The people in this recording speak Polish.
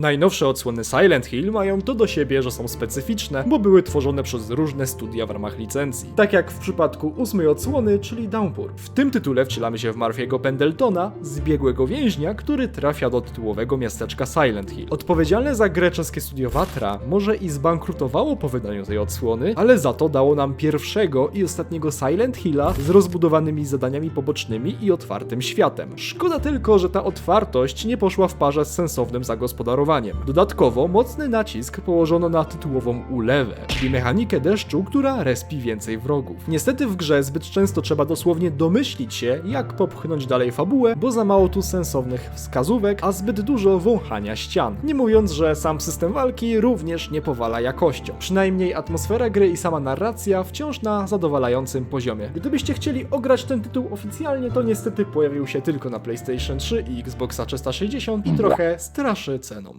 Najnowsze odsłony Silent Hill mają to do siebie, że są specyficzne, bo były tworzone przez różne studia w ramach licencji. Tak jak w przypadku ósmej odsłony, czyli Downpour. W tym tytule wcielamy się w Marfiego Pendletona, zbiegłego więźnia, który trafia do tytułowego miasteczka Silent Hill. Odpowiedzialne za grę czeskie studio Vatra może i zbankrutowało po wydaniu tej odsłony, ale za to dało nam pierwszego i ostatniego Silent Hilla z rozbudowanymi zadaniami pobocznymi i otwartym światem. Szkoda tylko, że ta otwartość nie poszła w parze z sensownym Dodatkowo mocny nacisk położono na tytułową ulewę, czyli mechanikę deszczu, która respi więcej wrogów. Niestety w grze zbyt często trzeba dosłownie domyślić się, jak popchnąć dalej fabułę, bo za mało tu sensownych wskazówek, a zbyt dużo wąchania ścian. Nie mówiąc, że sam system walki również nie powala jakością. Przynajmniej atmosfera gry i sama narracja wciąż na zadowalającym poziomie. Gdybyście chcieli ograć ten tytuł oficjalnie, to niestety pojawił się tylko na PlayStation 3 i Xboxa 360 i trochę straszy ceną.